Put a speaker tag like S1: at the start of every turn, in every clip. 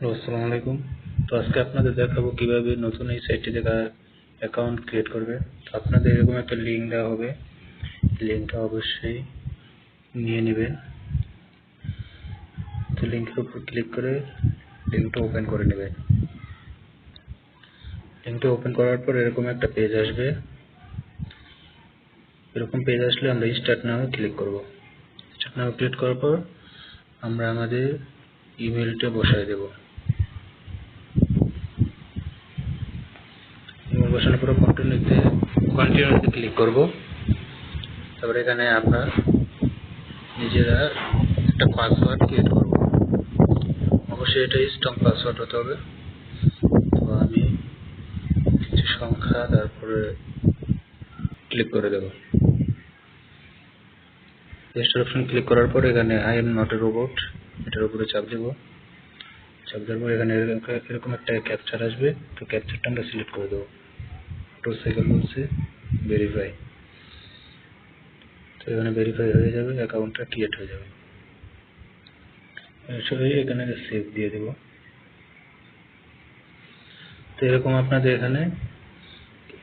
S1: আসসালামু আলাইকুম। তো আজকে আপনাদের দেখাবো কীভাবে নতুন এই সাইটটি থেকে অ্যাকাউন্ট ক্রিয়েট করবে। তো আপনাদের এরকম একটা লিঙ্ক দেওয়া হবে। লিঙ্কটা অবশ্যই নিয়ে নেবেন। তো লিঙ্কের উপর ক্লিক করে লিঙ্কটা ওপেন করে নেবেন। লিঙ্কটা ওপেন করার পর এরকম একটা পেজ আসবে। এরকম পেজ আসলে আমরা স্টার্ট নামে ক্লিক করব। স্টার্ট নামে ক্লিক করার পর আমরা আমাদের ইমেলটা বসায় দেব। কন্টিনিউতে কন্টিনিউতে ক্লিক করব। তারপরে এখানে আমরা নিজেরা একটা পাসওয়ার্ড ক্রিয়েট করব। অবশ্যই এটা স্ট্রং পাসওয়ার্ড হতে হবে। তো আমি কিছু সংখ্যা, তারপরে ক্লিক করে দেব। রেজিস্টার অপশন ক্লিক করার পর এখানে I am not a robot এটার উপরে চাপ দেব। চাপ দেওয়ার পর এখানে এরকম- এরকম একটা ক্যাপচার আসবে। তো ক্যাপচারটা আমরা সিলেক্ট করে দেবো। মোটর সাইকেল বলছে ভেরিফাই তো এখানে ভেরিফাই হয়ে যাবে অ্যাকাউন্টটা ক্রিয়েট হয়ে যাবে। এসে এখানে সেভ দিয়ে দেব। তো এরকম আপনাদের এখানে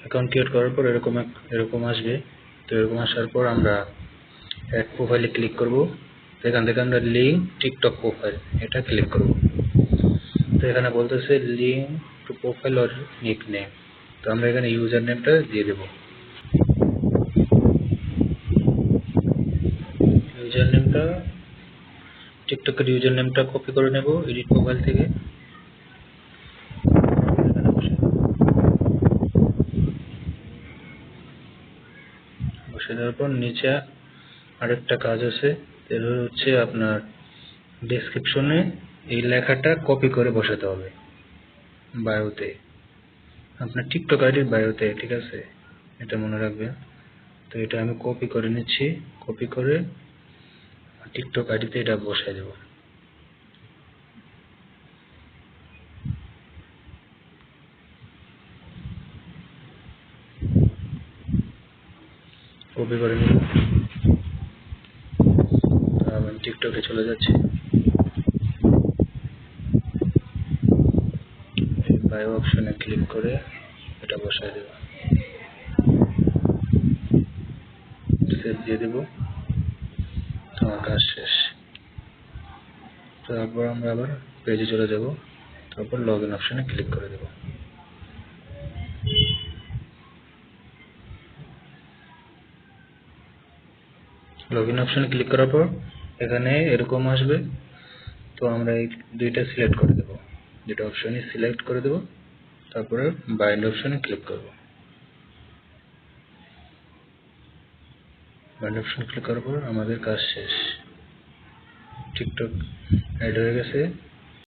S1: অ্যাকাউন্ট ক্রিয়েট করার পর এরকম এরকম আসবে। তো এরকম আসার পর আমরা এক প্রোফাইলে ক্লিক করব। এখান থেকে আমরা লিঙ্ক টিকটক প্রোফাইল এটা ক্লিক করব। তো এখানে বলতেছে link to profile or nickname তো আমরা এখানে ইউজার নেমটা দিয়ে দেব ইউজার নেমটা টিকটকের ইউজার নেমটা কপি করে নেব এডিট প্রোফাইল থেকে। বসে দেওয়ার পর নিচে আরেকটা কাজ আছে এটা হচ্ছে আপনার ডেসক্রিপশনে এই লেখাটা কপি করে বসাতে হবে বায়োতে আপনার টিকটক আইডির বায়োতে, ঠিক আছে? এটা মনে রাখবেন। তো এটা আমি কপি করে নিচ্ছি। কপি করে টিকটক আইডিতে এটা বসাই দেব। কপি করে নিব টিকটকে চলে যাচ্ছি। বায়ো অপশনে ক্লিক করে এটা বসায় দেব। সেভ দিয়ে দেব। আমার কাজ শেষ। তারপর আমরা আবার পেজে চলে যাব। তারপর লগ ইন অপশনে ক্লিক করে দেব। লগ ইন অপশনে ক্লিক করার পর এখানে এরকম আসবে। তো আমরা এই দুইটা সিলেক্ট করে দেব। দুটো অপশনই সিলেক্ট করে দেব, তারপরে বাইন্ড অপশনে ক্লিক করব। বাইন্ড অপশন ক্লিক করার পর আমাদের কাজ শেষ। টিকটক অ্যাড হয়ে গেছে।